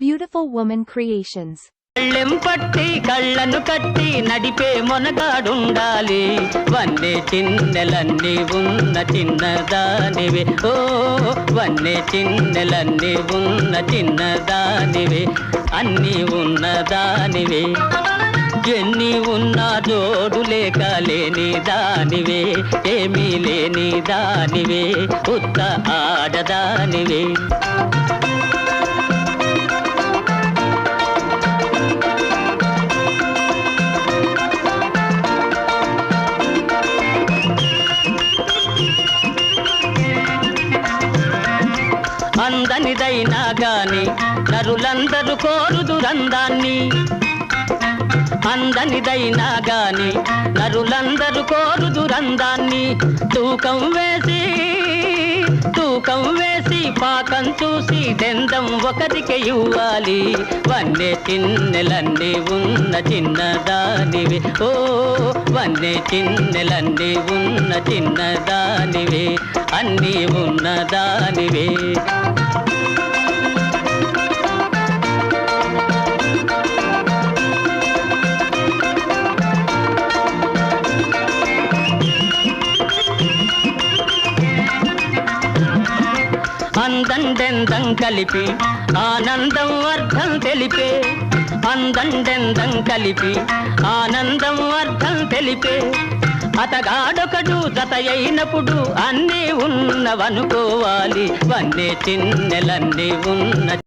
Beautiful women creations కళ్ళెం పట్టి కళ్ళను కట్టి నడిపే మొనగాడుండాలి. వన్నే చిన్నెలన్నీ ఉన్న చిన్నదానివే. ఓ వన్నే చిన్నెలన్నీ ఉన్న చిన్నదానివే. అన్నీ ఉన్నదానివే. ఎన్ని ఉన్నా జోడు లేక లేని దానివే ఏమీ లేని దానివే ఉత్త ఆడదానివే. అందనిదైనా గాని నరులందరూ కోరుదురందాన్ని అందనిదైనా గాని నరులందరూ కోరుదురందాన్ని తూకం వేసి తూకం వేసి పాకం చూసి దెందం ఒకరికి ఇవ్వాలి. వన్నే చిన్నెలన్నీ ఉన్న చిన్నదానివి. ఓ వన్నే చిన్నెలన్నీ ఉన్న చిన్నదానివి. అన్నీ ఉన్నదానివే. అందండెందం కలిపి ఆనందం అర్థం తెలిపే. అందండెందం కలిపి ఆనందం అర్థం తెలిపే. అతగాడొకడు జత అయినప్పుడు అన్నీ ఉన్నవనుకోవాలి. వన్నే చిన్నెలన్నీ ఉన్న